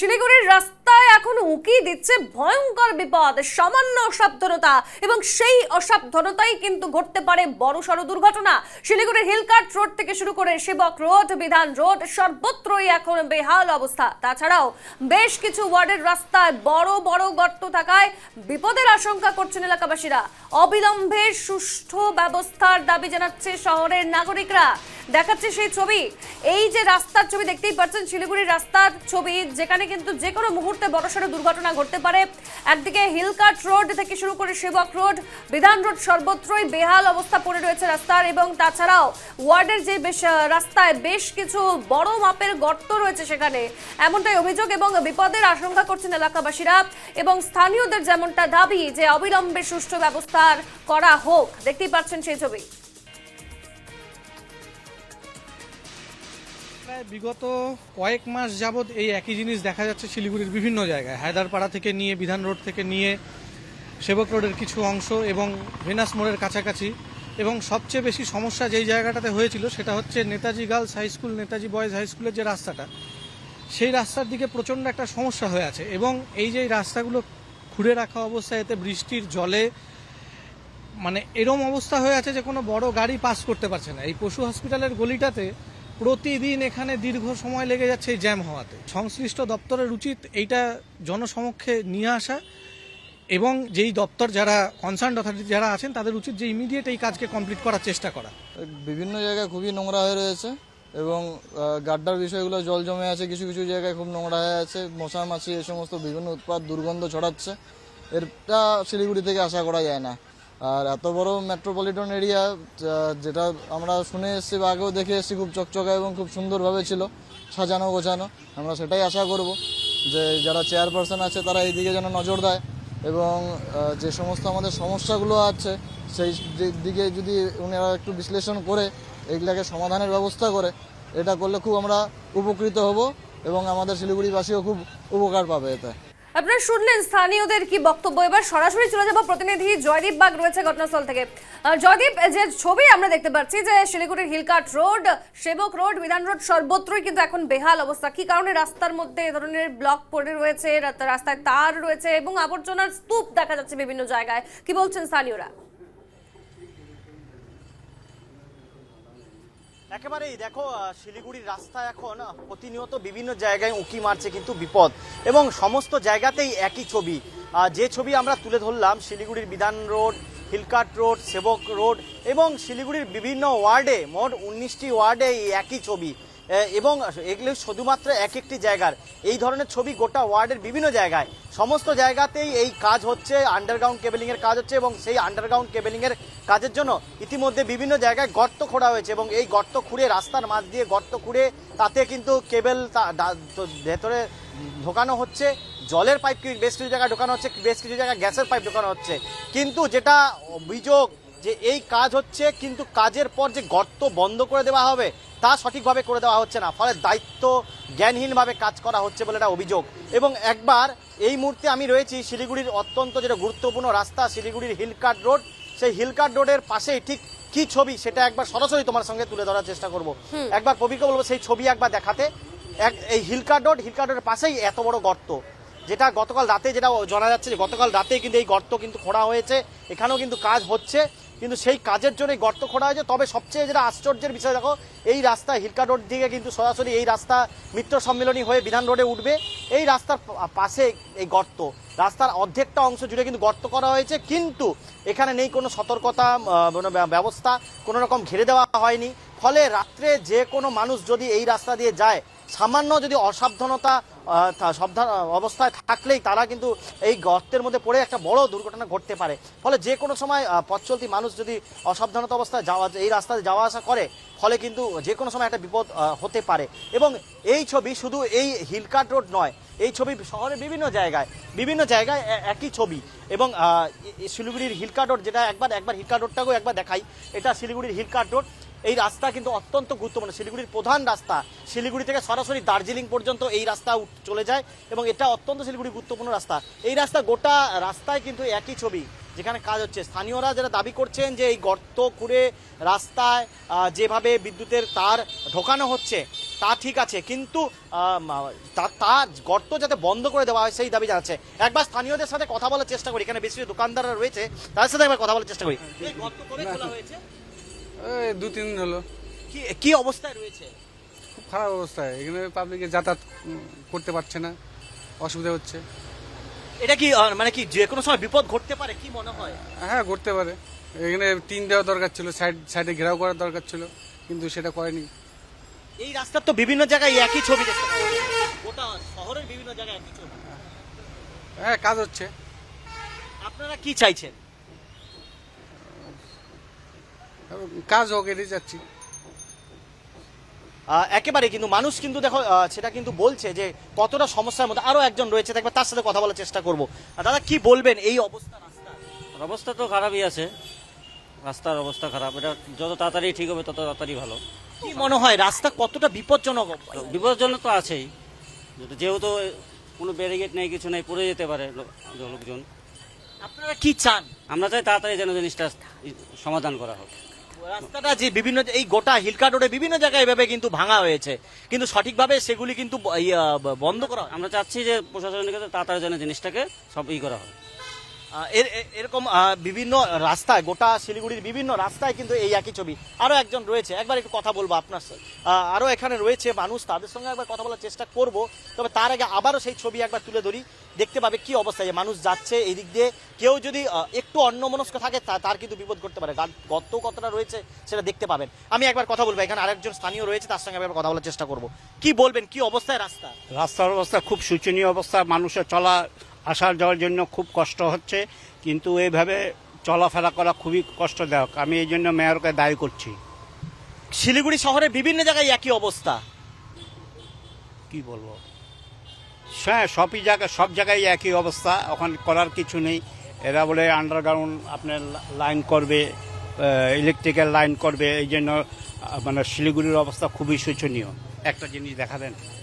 শিলিগুড়ির রাস্তায় এখন উকি দিচ্ছে ভয়ঙ্কর বিপদ, সামান্য অসাবধানতা এবং সেই অসাবধানতাই কিন্তু ঘটতে পারে বড়সড় দুর্ঘটনা। শিলিগুড়ির হিলকাট রোড থেকে শুরু করে সেবক রোড, বিধান রোড সর্বত্রই এখন বেহাল অবস্থা। তাছাড়াও বেশ কিছু ওয়ার্ডের রাস্তায় বড় বড় গর্ত থাকায় বিপদের আশঙ্কা করছেন এলাকাবাসীরা। অবিলম্বে সুষ্ঠু ব্যবস্থার দাবি জানাচ্ছে শহরের নাগরিকরা। দেখাচ্ছে সেই ছবি। এই যে রাস্তার ছবি দেখতেই পাচ্ছেন, শিলিগুড়ির রাস্তার ছবি, যেখানে কিন্তু যে কোনো মুহূর্তে বড়সড় দুর্ঘটনা ঘটতে পারে। একদিকে হিলকাট রোড থেকে শুরু করে সেবক রোড বিধান রোড সর্বত্রই বেহাল অবস্থা পড়ে রয়েছে রাস্তার এবং তাছাড়াও ওয়ার্ডের যে বেশ রাস্তায় বেশ কিছু বড় মাপের গর্ত রয়েছে সেখানে। এমনটাই অভিযোগ এবং বিপদের আশঙ্কা করছেন এলাকাবাসীরা এবং স্থানীয়দের যেমনটা দাবি যে অবিলম্বে সুষ্ঠু ব্যবস্থার করা হোক। দেখতেই পাচ্ছেন সেই ছবি। প্রায় বিগত কয়েক মাস যাবৎ এই একই জিনিস দেখা যাচ্ছে শিলিগুড়ির বিভিন্ন জায়গায়। হায়দারপাড়া থেকে নিয়ে, বিধান রোড থেকে নিয়ে, সেবক রোডের কিছু অংশ এবং ভেনাস মোড়ের কাছাকাছি। এবং সবচেয়ে বেশি সমস্যা যেই জায়গাটাতে হয়েছিল সেটা হচ্ছে Netaji girls high school, Netaji boys high স্কুলের যে রাস্তাটা, সেই রাস্তার দিকে প্রচণ্ড একটা সমস্যা হয়ে আছে। এবং এই যে রাস্তাগুলো খুঁড়ে রাখা অবস্থায় এতে বৃষ্টির জলে মানে এরম অবস্থা হয়ে আছে যে কোনো বড় গাড়ি পাস করতে পারছে না। এই পশু হসপিটালের গলিটাতে প্রতিদিন এখানে দীর্ঘ সময় লেগে যাচ্ছে এই জ্যাম হওয়াতে। সংশ্লিষ্ট দপ্তরের উচিত এইটা জনসমক্ষে নিয়ে আসা এবং যেই দপ্তর যারা কনসার্ন অথরিটি যারা আছেন, তাদের উচিত যে ইমিডিয়েট এই কাজকে কমপ্লিট করার চেষ্টা করা। বিভিন্ন জায়গায় খুবই নোংরা হয়ে রয়েছে এবং গাড্ডার বিষয়গুলো জল জমে আছে, কিছু কিছু জায়গায় খুব নোংরা হয়ে আছে মশা মাছি এই সমস্ত বিভিন্ন উৎপাদ দুর্গন্ধ ছড়াচ্ছে। এটা শিলিগুড়ি থেকে আশা করা যায় না। আর এত বড় মেট্রোপলিটন এরিয়া যেটা আমরা শুনে এসেছি বা আগেও দেখে এসেছি, খুব চকচকা এবং খুব সুন্দরভাবে ছিল, সাজানো গোছানো। আমরা সেটাই আশা করব যে যারা চেয়ারপারসন আছে, তারা এই দিকে যেন নজর দেয় এবং যে সমস্ত আমাদের সমস্যাগুলো আছে, সেই দিকে যদি উনারা একটু বিশ্লেষণ করে, এইগুলাকে সমাধানের ব্যবস্থা করে, এটা করলে খুব আমরা উপকৃত হব এবং আমাদের শিলিগুড়িবাসীও খুব উপকার পাবে এতে। আপনারা শুনলেন স্থানীয়দের কি বক্তব্য? এবার সরাসরি চলে যাব। প্রতিনিধি জয়দীপ বাগ রয়েছে ঘটনাস্থল থেকে। জয়দীপ, যে ছবি আমরা দেখতে পাচ্ছি যে শিলিগুড়ির Hill Cart Road, Sevoke Road Bidhan Road সর্বত্রই কিন্তু এখন বেহাল অবস্থা। কি কারণে রাস্তার মধ্যে এ ধরনের ব্লক পড়ে রয়েছে রাস্তায় তার রয়েছে এবং আবর্জনার স্তূপ দেখা যাচ্ছে বিভিন্ন জায়গায়? কি বলছেন স্থানীয়রা? একেবারেই দেখো শিলিগুড়ির রাস্তা এখন প্রতিনিয়ত বিভিন্ন জায়গায় উঁকি মারছে কিন্তু বিপদ। এবং সমস্ত জায়গাতেই একই ছবি। যে ছবি আমরা তুলে ধরলাম, শিলিগুড়ির Bidhan Road, Hill Cart Road, Sevoke Road এবং শিলিগুড়ির বিভিন্ন ওয়ার্ডে, মোট উনিশটি ওয়ার্ডে একই ছবি। এবং এগুলো শুধুমাত্র এক একটি জায়গার। এই ধরনের ছবি গোটা ওয়ার্ডের বিভিন্ন জায়গায়। সমস্ত জায়গাতেই এই কাজ হচ্ছে আন্ডারগ্রাউন্ড কেবেলিং এর কাজ হচ্ছে এবং সেই আন্ডারগ্রাউন্ড কেবেলিং এর কাজের জন্য ইতিমধ্যে বিভিন্ন জায়গায় গর্ত খোঁড়া হয়েছে এবং এই গর্ত খুঁড়ে রাস্তার মাঝ দিয়ে গর্ত খুঁড়ে তাতে কিন্তু কেবেল ভেতরে ঢোকানো হচ্ছে, জলের পাইপ বেশ কিছু জায়গায় ঢোকানো হচ্ছে, বেশ কিছু জায়গায় গ্যাসের পাইপ ঢোকানো হচ্ছে। কিন্তু যেটা অভিযোগ যে এই কাজ হচ্ছে, কিন্তু কাজের পর যে গর্ত বন্ধ করে দেওয়া হবে, তা সঠিকভাবে করে দেওয়া হচ্ছে না। ফলে দায়িত্ব জ্ঞানহীনভাবে কাজ করা হচ্ছে বলে একটা অভিযোগ। এবং একবার এই মুহূর্তে আমি রয়েছি শিলিগুড়ির অত্যন্ত যেটা গুরুত্বপূর্ণ রাস্তা, শিলিগুড়ির হিলকাট রোড। সেই হিলকাট রোডের পাশেই ঠিক কি ছবি সেটা একবার সরাসরি তোমার সঙ্গে তুলে ধরার চেষ্টা করব। একবার কবিকে বলব সেই ছবি একবার দেখাতে। এক এই হিলকাট রোড হিলকাট রোডের পাশেই এত বড় গর্ত। যেটা গতকাল রাতে যেটা জানা যাচ্ছে যে গতকাল রাতে কিন্তু এই গর্ত কিন্তু খোঁড়া হয়েছে। এখানেও কিন্তু কাজ হচ্ছে। কিন্তু সেই কাজের জন্য গর্ত খোঁড়া হয়েছে। তবে সবচেয়ে যেটা আশ্চর্যের বিষয়, দেখো, এই রাস্তা হিলকা রোড দিকে কিন্তু সরাসরি এই রাস্তা মিত্র সম্মিলনী হয়ে বিধান রোডে উঠবে। এই রাস্তার পাশে এই গর্ত। রাস্তার অর্ধেকটা অংশ জুড়ে কিন্তু গর্ত করা হয়েছে, কিন্তু এখানে নেই কোনো সতর্কতা ব্যবস্থা, কোনো রকম ঘিরে দেওয়া হয়নি। ফলে রাত্রে যে কোনো মানুষ যদি এই রাস্তা দিয়ে যায় সামান্য যদি অসাবধানতা সাবধান অবস্থায় থাকলেই তারা কিন্তু এই গর্তের মধ্যে পড়ে একটা বড় দুর্ঘটনা ঘটতে পারে। ফলে যে কোনো সময় পথ চলতি মানুষ যদি অসাবধানতা অবস্থায় যাওয়া, এই রাস্তায় যাওয়া আসা করে, ফলে কিন্তু যে কোনো সময় একটা বিপদ হতে পারে। এবং এই ছবি শুধু এই হিলকাট রোড নয়, এই ছবি শহরের বিভিন্ন জায়গায় বিভিন্ন জায়গায় একই ছবি। এবং শিলিগুড়ির হিলকাট রোড, যেটা একবার একবার হিলকাট রোডটাকেও একবার দেখাই, এটা শিলিগুড়ির হিলকাট রোড। এই রাস্তা কিন্তু অত্যন্ত গুরুত্বপূর্ণ। শিলিগুড়ির প্রধান রাস্তা। শিলিগুড়ি থেকে সরাসরি দার্জিলিং পর্যন্ত এই রাস্তা চলে যায় এবং এটা অত্যন্ত শিলিগুড়ি গুরুত্বপূর্ণ রাস্তা। এই রাস্তা গোটা রাস্তায় কিন্তু একই ছবি, যেখানে কাজ হচ্ছে। স্থানীয়রা যারা দাবি করছেন যে এই গর্ত খুঁড়ে রাস্তায় যেভাবে বিদ্যুতের তার ঢোকানো হচ্ছে, তা ঠিক আছে। কিন্তু তা গর্ত যাতে বন্ধ করে দেওয়া হয়, সেই দাবি জানাচ্ছে। একবার স্থানীয়দের সাথে কথা বলার চেষ্টা করি। এখানে বেশি দোকানদাররা রয়েছে, তাদের সাথে একবার কথা বলার চেষ্টা করি। গর্ত কবে খোলা হয়েছে? এই দু তিন দিন হলো। কি কি অবস্থায় রয়েছে? খুব খারাপ অবস্থায় এখানে পাবলিকে যাতায়াত করতে পারছে না অসুবিধা হচ্ছে। এটা কি আহ, মানে কি যে কোনো সময় বিপদ ঘটতে পারে কি মনে হয়? হ্যাঁ করতে পারে। এখানে টিন দেওয়া দরকার ছিল সাইড সাইডে ঘেরাও করার দরকার ছিল কিন্তু সেটা করেনি। এই রাস্তার তো বিভিন্ন জায়গায় একই ছবি দেখতে পাওয়া যায়। গোটা শহরের বিভিন্ন জায়গায় একই ছবি। হ্যাঁ কাজ হচ্ছে। আপনারা কি চাইছেন? কাজ হোক এটাই যাচ্ছি আহ, একেবারে কিন্তু মানুষ কিন্তু দেখো সেটা কিন্তু বলছে যে কতটা সমস্যার মধ্যে আরও একজন রয়েছে দেখবে তার সাথে কথা বলার চেষ্টা করব। দাদা কি বলবেন এই অবস্থা রাস্তার? অবস্থা তো খারাপই আছে। রাস্তার অবস্থা খারাপ। এটা যত তাড়াতাড়ি ঠিক হবে তত তাড়াতাড়ি ভালো। কি মনে হয় রাস্তা কতটা বিপজ্জনক? বিপজ্জনক তো আছেই। যেহেতু কোনো ব্যারিগেড নেই কিছু নেই পড়ে যেতে পারে লোকজন। আপনারা কি চান? আমরা চাই তাড়াতাড়ি যেন জিনিসটা সমাধান করা হোক। রাস্তাটা যে বিভিন্ন এই গোটা হিলকা রোডে বিভিন্ন জায়গায় এভাবে কিন্তু ভাঙা হয়েছে। কিন্তু সঠিকভাবে সেগুলি কিন্তু ব- বন্ধ করা আমরা চাচ্ছি যে প্রশাসনের কাছে তাড়াতাড়ি যেন জিনিসটাকে সব ই করা হয়। এর এরকম বিভিন্ন রাস্তায় গোটা শিলিগুড়ির বিভিন্ন রাস্তায় কিন্তু এই একই ছবি। আরও একজন রয়েছে একবার একটু কথা বলব আপনার সাথে। আহ, আরও এখানে রয়েছে মানুষ তাদের সঙ্গে একবার কথা বলার চেষ্টা করব তবে তার আগে আবারও সেই ছবি একবার তুলে ধরি দেখতে পাবে কি অবস্থা যে মানুষ যাচ্ছে এই দিক দিয়ে। কেউ যদি একটু অন্যমনস্ক থাকে তার কিন্তু বিপদ করতে পারে। গর্ত কতটা রয়েছে সেটা দেখতে পাবেন। আমি একবার কথা বলব এখানে আরেকজন স্থানীয় রয়েছে তার সঙ্গে একবার কথা বলার চেষ্টা করব। কি বলবেন কি অবস্থায় রাস্তা? রাস্তার অবস্থা খুব শোচনীয় অবস্থা মানুষের চলা আসা যাওয়ার জন্য খুব কষ্ট হচ্ছে কিন্তু এইভাবে চলাফেরা করা খুবই কষ্টদায়ক। আমি এই জন্য মেয়রকে দায়ী করছি। শিলিগুড়ি শহরে বিভিন্ন জায়গায় একই অবস্থা। কি বলব? হ্যাঁ সবই জায়গায় সব জায়গায় একই অবস্থা ওখানে করার কিছু নেই। এরা বলে আন্ডারগ্রাউন্ড আপনার লাইন করবে ইলেকট্রিক্যাল লাইন করবে এই জন্য মানে শিলিগুড়ির অবস্থা খুবই শোচনীয়। একটা জিনিস দেখা দেন একটা আহ,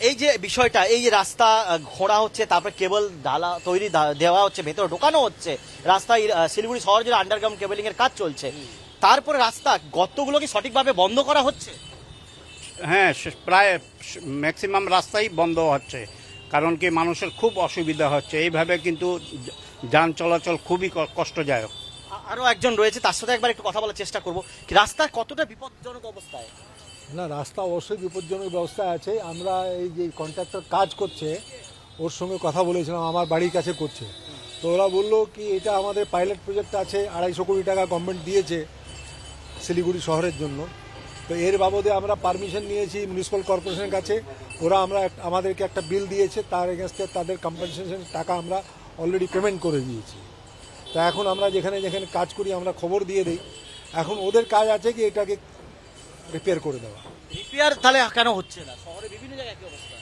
এই যে বিষয়টা এই যে রাস্তা ঘোরা হচ্ছে তারপরে কেবল ডালা তৈরি দেওয়া হচ্ছে ভেতরে ঢোকানো হচ্ছে রাস্তায় শিলিগুড়ি শহর জুড়ে আন্ডারগ্রাউন্ড কেবলিং এর কাজ চলছে। তারপরে রাস্তা গর্তগুলো কি সঠিকভাবে বন্ধ করা হচ্ছে? হ্যাঁ প্রায় ম্যাক্সিমাম রাস্তাই বন্ধ হচ্ছে। কারণ কি মানুষের খুব অসুবিধা হচ্ছে। এইভাবে কিন্তু যান চলাচল খুবই কষ্টদায়ক। আ- আরও একজন রয়েছে তার সাথে একবার একটু কথা বলার চেষ্টা করব। রাস্তা কতটা বিপজ্জনক অবস্থায়? না, রাস্তা অবশ্যই বিপজ্জনক ব্যবস্থা আছে। আমরা এই যে কন্ট্রাক্টর কাজ করছে, ওর সঙ্গে কথা বলেছিলাম, আমার বাড়ির কাছে করছে। তো ওরা বলল কি, এটা আমাদের পাইলট প্রজেক্ট আছে, আড়াইশো কোটি টাকা গভর্নমেন্ট দিয়েছে শিলিগুড়ি শহরের জন্য। তো এর বাবদে আমরা পারমিশন নিয়েছি মিউনিসিপ্যাল কর্পোরেশনের কাছে। ওরা আমরা আমাদেরকে একটা বিল দিয়েছে, তার এগেনস্টে তাদের কম্পেনসেশন টাকা আমরা অলরেডি পেমেন্ট করে দিয়েছি। তা এখন আমরা যেখানে যেখানে কাজ করি, আমরা খবর দিয়ে দিই। এখন ওদের কাজ আছে কি, এটাকে রিপেয়ার করে দেওয়া। রিপেয়ার তাহলে কেন হচ্ছে না? শহরে বিভিন্ন জায়গায় কি অবস্থা?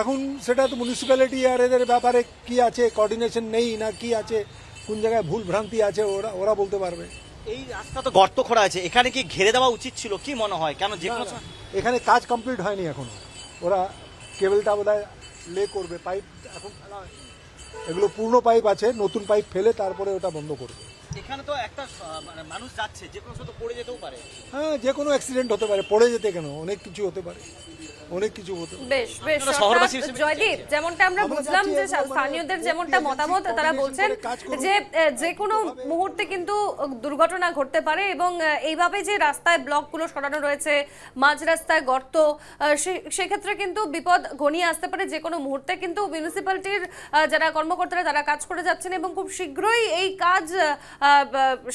এখন সেটা তো মিউনিসিপ্যালিটি আর এদের ব্যাপারে কি আছে কোঅর্ডিনেশন নেই না কি আছে কোন জায়গায় ভুল ভ্রান্তি আছে ওরা ওরা বলতে পারবে। এই রাস্তা তো গর্ত খোঁড়া আছে এখানে কি ঘিরে দেওয়া উচিত ছিল? কি মনে হয়? কেন যে এখানে কাজ কমপ্লিট হয়নি এখনও। ওরা কেবলটা বোধহয় লে করবে পাইপ এখন ফেলা। এগুলো পূর্ণ পাইপ আছে নতুন পাইপ ফেলে তারপরে ওটা বন্ধ করবে। এখানে তো একটা মানে মানুষ যাচ্ছে, যে কোনো পড়ে যেতেও পারে। হ্যাঁ যে কোনো অ্যাক্সিডেন্ট হতে পারে, পড়ে যেতে কেন? অনেক কিছু হতে পারে। অনেক কিছু হতে বেশ বেশ শহরবাসী হিসেবে জয়দীপ যেমনটা আমরা বুঝলাম যে স্থানীয়দের যেমনটা মতামত তারা বলছেন। যে যে কোনো মুহূর্তে কিন্তু দুর্ঘটনা ঘটতে পারে এবং এইভাবে যে রাস্তায় ব্লকগুলো সরানো রয়েছে মাঝ রাস্তায় গর্ত সেক্ষেত্রে কিন্তু বিপদ ঘনিয়ে আসতে পারে যে কোনো মুহূর্তে কিন্তু মিউনিসিপ্যালিটির যারা কর্মকর্তারা তারা কাজ করে যাচ্ছেন এবং খুব শীঘ্রই এই কাজ আহ,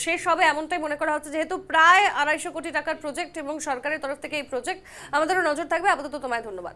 শেষ হবে এমনটাই মনে করা হচ্ছে। যেহেতু প্রায় আড়াইশো কোটি টাকার প্রজেক্ট এবং সরকারের তরফ থেকে এই প্রজেক্ট আমাদেরও নজর থাকবে। আপাতত তোমায় ধন্যবাদ।